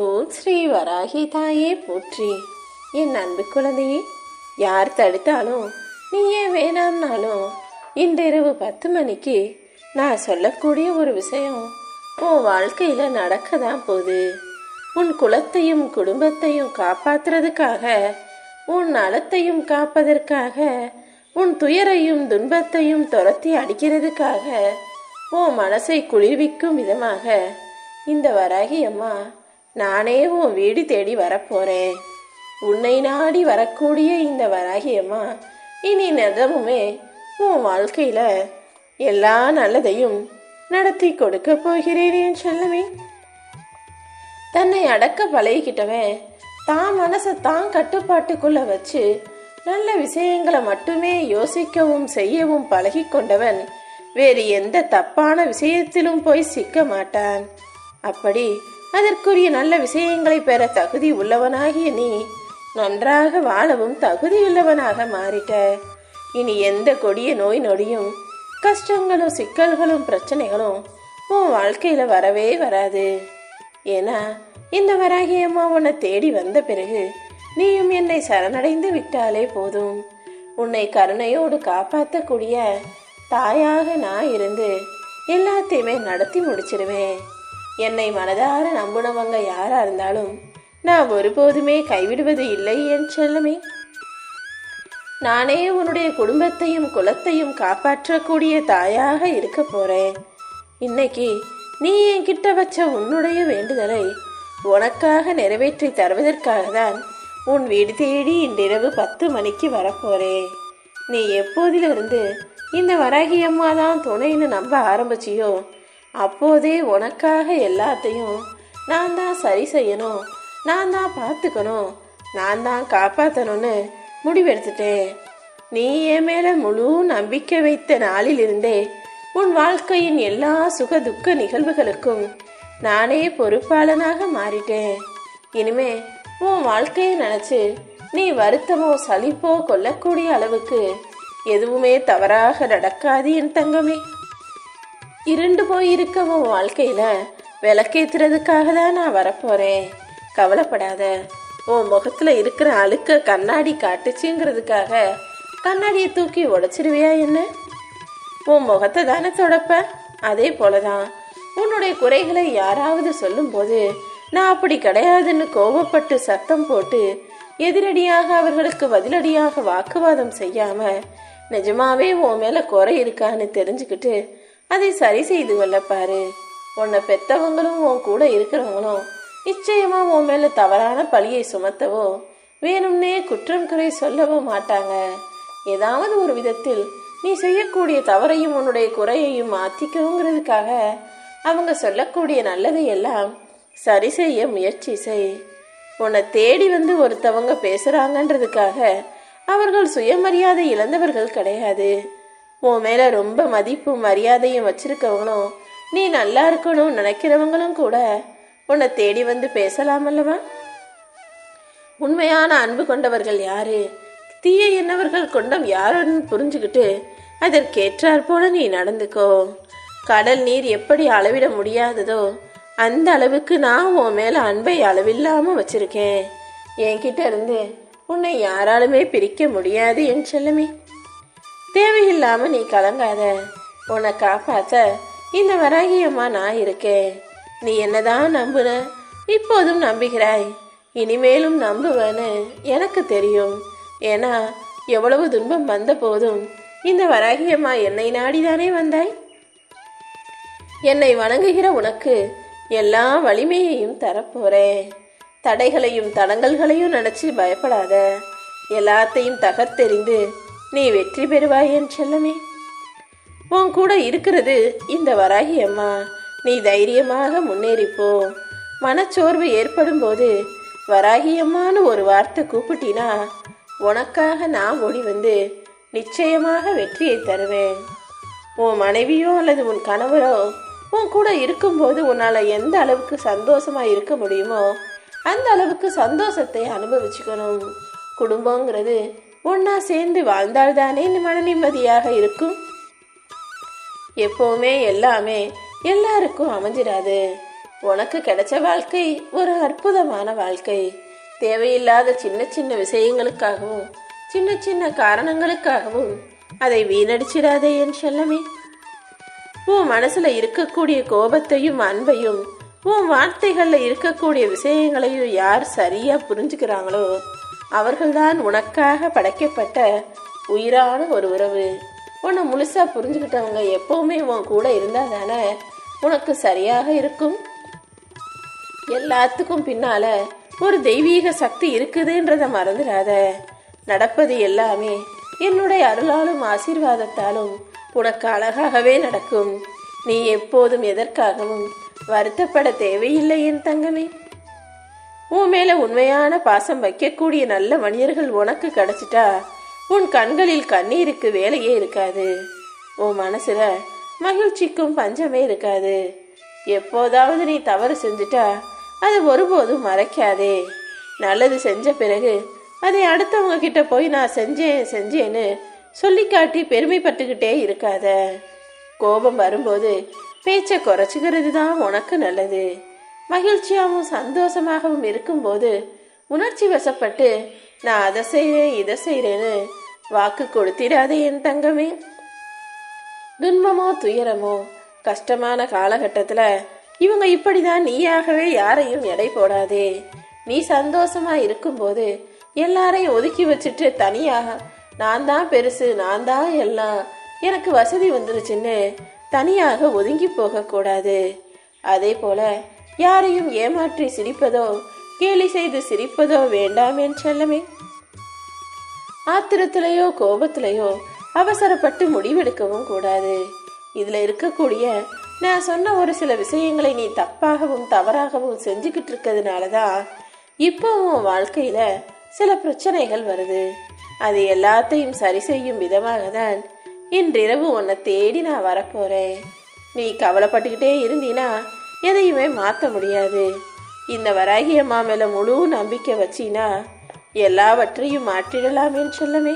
ஓம் ஸ்ரீ வராகி தாயே போற்றி. என் அன்பு குழந்தையே யார் தடுத்தாலும் நீ ஏன் வேணாம்னாலும் இன்றிரவு பத்து மணிக்கு நான் சொல்லக்கூடிய ஒரு விஷயம் உன் வாழ்க்கையில நடக்க தான் போகுது. உன் குலத்தையும் குடும்பத்தையும் காப்பாத்துறதுக்காக உன் நலத்தையும் காப்பதற்காக உன் துயரையும் துன்பத்தையும் துரத்தி அடிக்கிறதுக்காக உன் மனசை குளிர்விக்கும் விதமாக இந்த வராகி அம்மா நானே உன் வீடு தேடி வரப்போறேன். உன்னை நாடி வரக்கூடிய இந்த வராகியம்மா இனி நிதமுமே உன் வாழ்க்கையில எல்லா நல்லதையும் நடத்தி கொடுக்க போகிறேன் என் செல்லமே. தன்னை அடக்க பழகிக்கிட்டவன் தான் மனசை தான் கட்டுப்பாட்டுக்குள்ள வச்சு நல்ல விஷயங்களை மட்டுமே யோசிக்கவும் செய்யவும் பழகி கொண்டவன் வேறு எந்த தப்பான விஷயத்திலும் போய் சிக்க மாட்டான். அப்படி அதற்குரிய நல்ல விஷயங்களை பெற தகுதி உள்ளவனாகிய நீ நன்றாக வாழவும் தகுதியுள்ளவனாக மாறிட்ட. இனி எந்த கொடிய நோய் நொடியும் கஷ்டங்களும் சிக்கல்களும் பிரச்சனைகளும் உன் வாழ்க்கையில வரவே வராது. ஏன்னா இந்த வராகியம்மா உன்னை தேடி வந்த பிறகு நீயும் என்னை சரணடைந்து விட்டாலே போதும். உன்னை கருணையோடு காப்பாற்றக்கூடிய தாயாக நான் இருந்து எல்லாத்தையுமே நடத்தி முடிச்சிடுவேன் என்னை மனதார நம்புனவங்க யாரா இருந்தாலும் நான் ஒருபோதுமே கைவிடுவது இல்லை என் செல்லமே. நானே உன்னுடைய குடும்பத்தையும் குலத்தையும் காப்பாற்றக்கூடிய தாயாக இருக்க போறேன். இன்னைக்கு நீ என்கிட்ட வச்ச உன்னுடைய வேண்டுதலை உனக்காக நிறைவேற்றி தருவதற்காக தான் உன் வீடு தேடி இன்றிரவு பத்து மணிக்கு வரப்போறேன் நீ எப்போதிலிருந்து இந்த வராகி அம்மா தான் துணைன்னு நம்ப ஆரம்பிச்சியோ அப்போதே உனக்காக எல்லாத்தையும் நான் தான் சரி செய்யணும். நான் தான் பார்த்துக்கணும். நான் தான் காப்பாற்றணும்னு முடிவெடுத்துட்டேன். நீ என் மேல முழு நம்பிக்கை வைத்த நாளிலிருந்தே உன் வாழ்க்கையின் எல்லா சுக துக்க நிகழ்வுகளுக்கும் நானே பொறுப்பாளனாக மாறிட்டேன். இனிமே உன் வாழ்க்கையை நினைச்சு நீ வருத்தமோ சலிப்போ கொள்ளக்கூடிய அளவுக்கு எதுவுமே தவறாக நடக்காது என் தங்கமே. இருண்டு போயிருக்க உன் வாழ்க்கையில் விளக்கேற்றுறதுக்காக தான் நான் வரப்போகிறேன் கவலைப்படாத. உன் முகத்தில் இருக்கிற அழுக்க கண்ணாடி காட்டுச்சுங்கிறதுக்காக கண்ணாடியை தூக்கி உடைச்சிருவியா என்ன? உன் முகத்தை தானே தொடப்ப? அதே போலதான் உன்னுடைய குறைகளை யாராவது சொல்லும்போது நான் அப்படி கிடையாதுன்னு கோபப்பட்டு சத்தம் போட்டு எதிரடியாக அவர்களுக்கு பதிலடியாக வாக்குவாதம் செய்யாம நிஜமாவே உன் மேல குறை இருக்கான்னு தெரிஞ்சுக்கிட்டு அதை சரி செய்து கொள்ள பாரு உன்னை பெத்தவங்களும் உன் கூட இருக்கிறவங்களும் நிச்சயமா உன் மேல தவறான பழியை சுமத்தவோ வேணும்னே குற்றம் குறை சொல்லவோ மாட்டாங்க. ஏதாவது ஒரு விதத்தில் நீ செய்யக்கூடிய தவறையும் உன்னுடைய குறையையும் மாத்திக்கவுங்கிறதுக்காக அவங்க சொல்லக்கூடிய நல்லதை எல்லாம் சரி செய்ய முயற்சி செய். உன்னை தேடி வந்து ஒருத்தவங்க பேசுறாங்கன்றதுக்காக அவர்கள் சுயமரியாதை இழந்தவர்கள் கிடையாது. உன் மேல ரொம்ப மதிப்பும் மரியாதையும் வச்சிருக்கவங்களும் நீ நல்லா இருக்கணும்னு நினைக்கிறவங்களும் கூட உன்னை தேடி வந்து பேசலாம் அல்லவா? உண்மையான அன்பு கொண்டவர்கள் யாரு? தீய எண்ணவர்கள் கொண்டம் யாருன்னு புரிஞ்சுக்கிட்டு அதற்கேற்றாற் போல நீ நடந்துக்கோ. கடல் நீர் எப்படி அளவிட முடியாததோ அந்த அளவுக்கு நான் உன் மேல அன்பை அளவில்லாம வச்சிருக்கேன். என்கிட்ட இருந்து உன்னை யாராலுமே பிரிக்க முடியாது என் செல்லமே. தேவையில்லாம நீ கலங்காத. உன்னை காப்பாத்த இந்த வராகியம்மா நான் இருக்கேன். நீ என்னதான் நம்புன இப்போதும் நம்புகிறாய். இனிமேலும் நம்புவேன்னு எனக்கு தெரியும். ஏன்னா எவ்வளவு துன்பம் வந்த போதும் இந்த வராகியம்மா என்னை நாடிதானே வந்தாய்? என்னை வணங்குகிற உனக்கு எல்லா வலிமையையும் தரப்போறேன். தடைகளையும் தடங்கல்களையும் நினைச்சு பயப்படாத. எல்லாத்தையும் தகர்த்தெறிந்து நீ வெற்றி பெறுவாய் என் செல்லமே. உன் கூட இருக்கிறது இந்த வராகி அம்மா. நீ தைரியமாக முன்னேறிப்போ. மனச்சோர்வு ஏற்படும் போது வராகியம்மான்னு ஒரு வார்த்தை கூப்பிட்டினா உனக்காக நான் ஓடி வந்து நிச்சயமாக வெற்றியை தருவேன். உன் மனைவியோ அல்லது உன் கணவரோ உன் கூட இருக்கும்போது உன்னால் எந்த அளவுக்கு சந்தோஷமாக இருக்க முடியுமோ அந்த அளவுக்கு சந்தோஷத்தை அனுபவிச்சுக்கணும். குடும்பங்கிறது ஒன்னா சேர்ந்து வாழ்ந்தால்தானே மன நிம்மதியாக இருக்கும்? எப்பவுமே எல்லாமே எல்லாருக்கும் அமைஞ்சிடாது. உனக்கு கிடைச்ச வாழ்க்கை ஒரு அற்புதமான வாழ்க்கை. தேவையில்லாத சின்ன சின்ன விஷயங்களுக்காகவும் சின்ன சின்ன காரணங்களுக்காகவும் அதை வீணடிச்சிடாதே என் செல்லமே. உன் மனசுல இருக்கக்கூடிய கோபத்தையும் அன்பையும் உன் வார்த்தைகள்ல இருக்கக்கூடிய விஷயங்களையும் யார் சரியா புரிஞ்சுக்கிறாங்களோ அவர்கள்தான் உனக்காக படைக்கப்பட்ட உயிரான ஒரு உறவு. உன்னை முழுசா புரிஞ்சுக்கிட்டவங்க எப்பவுமே உன் கூட இருந்தா தானே உனக்கு சரியாக இருக்கும்? எல்லாத்துக்கும் பின்னால ஒரு தெய்வீக சக்தி இருக்குதுன்றத மறந்துடாத. நடப்பது எல்லாமே என்னுடைய அருளாலும் ஆசீர்வாதத்தாலும் உனக்கு அழகாகவே நடக்கும். நீ எப்போதும் எதற்காகவும் வருத்தப்பட தேவையில்லை என் தங்கமே. உன் மேல உண்மையான பாசம் வைக்கக்கூடிய நல்ல மனிதர்கள் உனக்கு கிடைச்சிட்டா உன் கண்களில் கண்ணீருக்கு வேலையே இருக்காது. உன் மனசுல மகிழ்ச்சிக்கும் பஞ்சமே இருக்காது. எப்போதாவது நீ தவறு செஞ்சுட்டா அது ஒருபோதும் மறைக்காதே. நல்லது செஞ்ச பிறகு அதை அடுத்தவங்க கிட்ட போய் நான் செஞ்சேன் செஞ்சேன்னு சொல்லி காட்டி பெருமைப்பட்டுக்கிட்டே இருக்காத. கோபம் வரும்போது பேச்சை குறைச்சிக்கிறது தான் உனக்கு நல்லது. மகிழ்ச்சியாகவும் சந்தோஷமாகவும் இருக்கும்போது உணர்ச்சி வசப்பட்டு நான் அதை செய்கிறேன் இதை செய்கிறேன்னு வாக்கு கொடுத்திடாதே என் தங்கமே. துன்பமோ துயரமோ கஷ்டமான காலகட்டத்தில் இவங்க இப்படிதான் நீயாகவே யாரையும் எடை போடாதே. நீ சந்தோஷமா இருக்கும்போது எல்லாரையும் ஒதுக்கி வச்சுட்டு தனியாக நான் தான் பெருசு நான் தான் எல்லாம் எனக்கு வசதி வந்துருச்சுன்னு தனியாக ஒதுங்கி போகக்கூடாது. அதே போல யாரையும் ஏமாற்றி சிரிப்பதோ கேலி செய்து சிரிப்பதோ வேண்டாம் என் செல்லமே. ஆத்திரத்திலேயோ கோபத்திலேயோ அவசரப்பட்டு முடிவெடுக்கவும் கூடாது. இதுல இருக்கக்கூடிய நான் சொன்ன ஒரு சில விஷயங்களை நீ தப்பாகவும் தவறாகவும் செஞ்சுக்கிட்டு இருக்கிறதுனால தான் இப்போ உன் வாழ்க்கையில சில பிரச்சனைகள் வருது. அது எல்லாத்தையும் சரி செய்யும் விதமாக தான் இன்றிரவு உன்னை தேடி நான் வரப்போறேன். நீ கவலைப்பட்டுக்கிட்டே இருந்தீனா எதையுமே மாற்ற முடியாது. இந்த வராகி அம்மா முழு நம்பிக்கை வச்சினா எல்லாவற்றையும் மாற்றிடலாமேன்னு சொல்லவே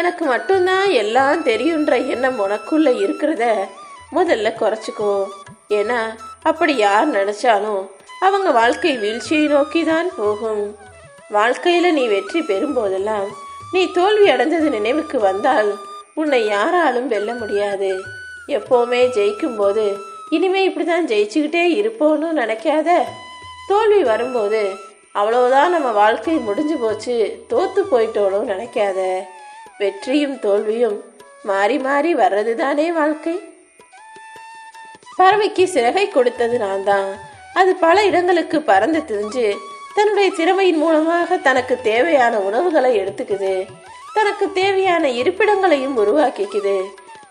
எனக்கு மட்டும்தான் எல்லாம் தெரியுன்ற எண்ணம் உனக்குள்ள இருக்கிறத முதல்ல குறைச்சிக்கோ. ஏன்னா அப்படி யார் நினைச்சாலும் அவங்க வாழ்க்கை வீழ்ச்சியை நோக்கி தான் போகும். வாழ்க்கையில நீ வெற்றி பெறும்போதெல்லாம் நீ தோல்வி அடைஞ்சது நினைவுக்கு வந்தால் உன்னை யாராலும் வெல்ல முடியாது. எப்போவுமே ஜெயிக்கும் போது இனிமே இப்படிதான் ஜெயிச்சுக்கிட்டே இருப்போன்னு நினைக்காத. தோல்வி வரும்போது அவ்வளோதான் நம்ம வாழ்க்கை முடிஞ்சு போச்சு தோத்து போயிட்டோன்னு நினைக்காத. வெற்றியும் தோல்வியும் மாறி மாறி வர்றது தானே வாழ்க்கை. பறவைக்கு சிறகை கொடுத்தது நான் தான். அது பல இடங்களுக்கு பறந்து திரிஞ்சு தன்னுடைய திறமையின் மூலமாக தனக்கு தேவையான உணவுகளை எடுத்துக்குது. தனக்கு தேவையான இருப்பிடங்களையும் உருவாக்கிக்குது.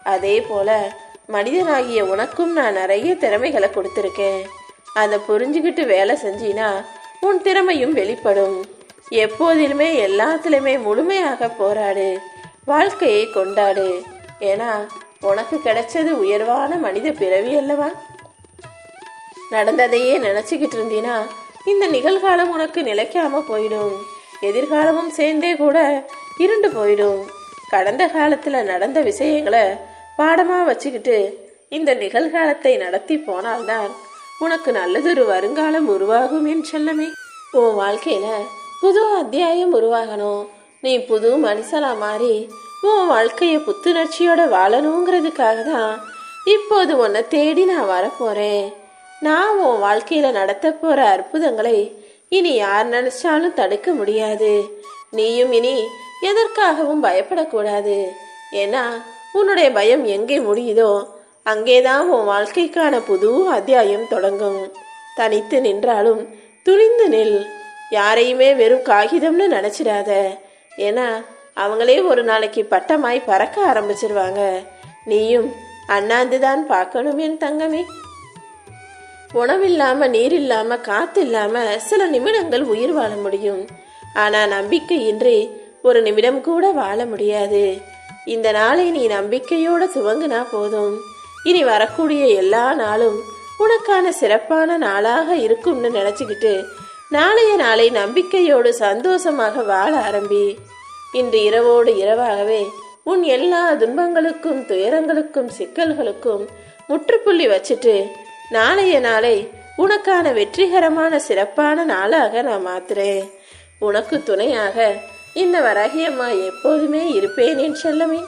அதே போல மனிதனாகிய உனக்கும் நான் நிறைய திறமைகளை கொடுத்துருக்கேன். அதை புரிஞ்சுக்கிட்டு வேலை செஞ்சினா உன் திறமையும் வெளிப்படும். எப்போதிலுமே எல்லாத்துலேயுமே முழுமையாக போராடு. வாழ்க்கையை கொண்டாடு. ஏன்னா உனக்கு கிடைச்சது உயர்வான மனித பிறவி அல்லவா? நடந்ததையே நினச்சிக்கிட்டு இருந்தீனா இந்த நிகழ்காலம் உனக்கு நிலைக்காம போயிடும். எதிர்காலமும் சேர்ந்தே கூட இருண்டு போயிடும். கடந்த காலத்தில் நடந்த விஷயங்களை பாடமாக வச்சுக்கிட்டு இந்த நிகழ்காலத்தை நடத்தி போனால்தான் உனக்கு நல்லதொரு வருங்காலம் உருவாகும் என் செல்லமே. உன் வாழ்க்கையில புது அத்தியாயம் உருவாகணும். நீ புது மனுஷனா மாறி உன் வாழ்க்கையை புத்துணர்ச்சியோட வாழணுங்கிறதுக்காக தான் இப்போது உன்னை தேடி நான் வரப்போறேன். நான் உன் வாழ்க்கையில நடத்த போற அற்புதங்களை இனி யார் நினைச்சாலும் தடுக்க முடியாது. நீயும் இனி எதற்காகவும் பயப்படக்கூடாது. ஏன்னா உன்னுடைய பயம் எங்கே முடியுதோ அங்கேதான் உன் வாழ்க்கைக்கான புது அத்தியாயம் தொடங்கும். தனித்து நின்றாலும் துணிந்து நில். யாரையுமே வெறும் காகிதம்னு நினைச்சிடாத. ஏன்னா அவங்களே ஒரு நாளைக்கு பட்டமாய் பறக்க ஆரம்பிச்சிருவாங்க. நீயும் அண்ணாந்துதான் பார்க்கணும் என் தங்கமே. உணவில்லாம நீர் இல்லாம காத்து இல்லாம சில நிமிடங்கள் உயிர் வாழ முடியும். ஆனா நம்பிக்கையின்றி ஒரு நிமிடம் கூட வாழ முடியாது. இந்த நாளை நீ நம்பிக்கையோட துவங்கினா போதும். இனி வரக்கூடிய எல்லா நாளும் உனக்கான சிறப்பான நாளாக இருக்கும்னு நினைச்சுக்கிட்டு நாளைய நாளை நம்பிக்கையோடு சந்தோஷமாக வாழ ஆரம்பி. இன்று இரவோடு இரவாகவே உன் எல்லா துன்பங்களுக்கும் துயரங்களுக்கும் சிக்கல்களுக்கும் முற்றுப்புள்ளி வச்சுட்டு நாளைய நாளை உனக்கான வெற்றிகரமான சிறப்பான நாளாக நான் மாத்துறேன். உனக்கு துணையாக இந்த வராகியம்மா எப்போதுமே இருப்பேன் என் செல்லமே.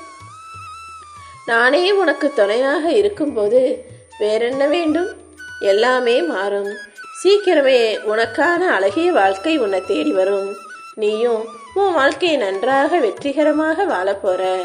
நானே உனக்கு துணையாக இருக்கும்போது வேறென்ன வேண்டும்? எல்லாமே மாறும். சீக்கிரமே உனக்கான அழகிய வாழ்க்கை உன்னை தேடி வரும். நீயும் உன் வாழ்க்கையை நன்றாக வெற்றிகரமாக வாழப் போற.